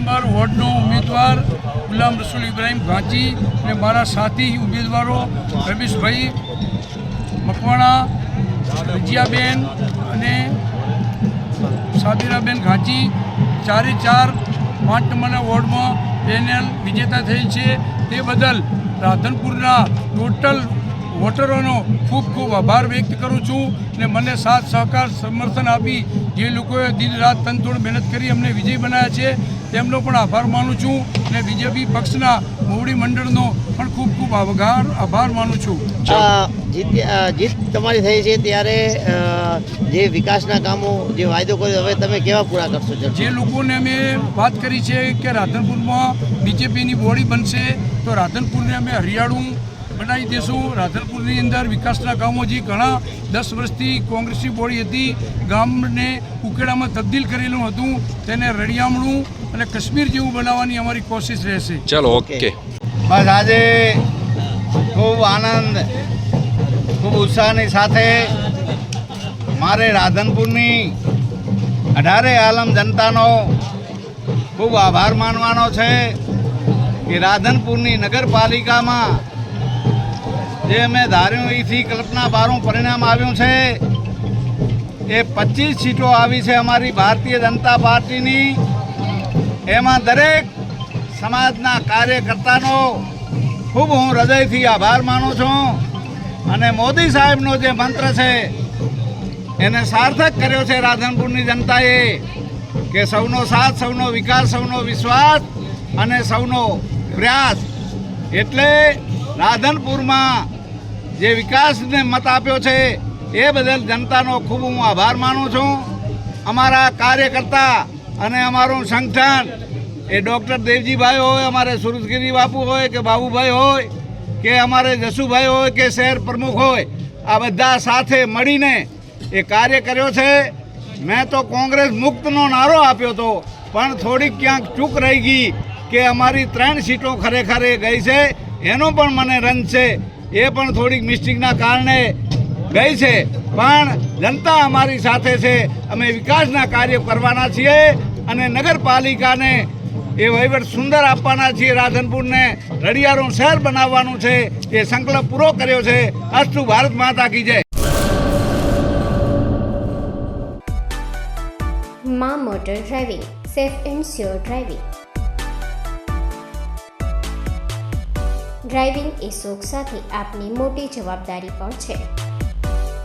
Number વોર્ડનો ઉમેદવાર ગુલામ રસુલ ઇબ્રાહિમ ઘાંચી અને મારા સાથી ઉમેદવારો રમેશભાઈ મકવાણા રજિયાબેન અને સાબિરાબેન ઘાંચી ચારે ચાર પાંચ નંબરના વોર્ડમાં પેનલ વિજેતા થઈ છે. તે બદલ રાધનપુરના ટોટલ વોટરોનો ખૂબ ખૂબ આભાર વ્યક્ત કરું છું અને મને સાથ સહકાર સમર્થન આપી જે લોકોએ દિન રાત તનતોડ મહેનત કરી અમને વિજય બનાવ્યા છે. તેમનો પણ આભાર માનું છું અને બીજેપી પક્ષના મોવડી મંડળનો પણ ખૂબ ખૂબ આભાર આભાર માનું છું. જીત જીત તમારી થઈ છે ત્યારે જે વિકાસના કામો જે વાયદો કર્યો હવે તમે કેવા પૂરા કરશો જે લોકોને અમે વાત કરી છે કે રાધનપુરમાં બીજેપીની બોડી બનશે તો રાધનપુરને અમે હરિયાળું બનાવી દઈશું રાધનપુરની અંદર વિકાસના કામો જે ઘણા દસ વર્ષથી કોંગ્રેસની બોડી હતી ગામને ઉકેડામાં તબદીલ કરેલું હતું તેને રળિયામણું અને કાશ્મીર જેવું બનાવવાની અમારી કોશિશ રહેશે. ચલો ઓકે. બસ આજે ખૂબ આનંદ ખૂબ ઉત્સાહની સાથે મારે રાધનપુરની અઢારે આલમ જનતાનો ખૂબ આભાર માનવાનો છે કે રાધનપુરની નગરપાલિકામાં જે મેં ધાર્યું એથી કલ્પના બારું પરિણામ આવ્યું છે એ પચીસ સીટો આવી છે અમારી ભારતીય જનતા પાર્ટીની. એમાં દરેક સમાજના કાર્યકર્તાનો ખૂબ હું હૃદયથી આભાર માનું છું અને મોદી સાહેબનો જે મંત્ર છે, એને સાર્થક કર્યો છે રાધનપુરની જનતાએ, કે સૌનો સાથ, સૌનો વિકાસ, સૌનો વિશ્વાસ અને સૌનો પ્રયાસ. એટલે રાધનપુરમાં જે વિકાસને મત આપ્યો છે, એ બદલ જનતાનો ખૂબ હું આભાર માનું છું. અમારા કાર્યકર્તા અને અમારું સંગઠન, એ ડૉક્ટર દેવજીભાઈ હોય, અમારે સુરજગીરી બાપુ હોય કે બાબુભાઈ હોય, કે અમારે જસુભાઈ હોય કે શહેર પ્રમુખ હોય, આ બધા સાથે મળીને એ કાર્ય કર્યો છે. મેં તો કોંગ્રેસ મુક્તનો નારો આપ્યો હતો પણ થોડીક ક્યાંક ચૂક રહી ગઈ કે અમારી ત્રણ સીટો ખરેખર એ ગઈ છે. એનો પણ મને રંજ છે. એ પણ થોડીક મિસ્ટેકના કારણે ગઈ છે. પણ જનતા અમારી સાથે છે. અમે વિકાસના કાર્યો કરવાના છીએ અને નગરપાલિકાને એ વહીવટ સુંદર આપવાના છીએ. રાધનપુરને રડિયારું શહેર બનાવવાનું છે. એ સંકલ્પ પૂરો કર્યો છે. અસ્તુ ભારત માતા કી જય. મા motor driving, safe and sure driving. Driving એ શોખ સાથે આપની મોટી જવાબદારી પણ છે.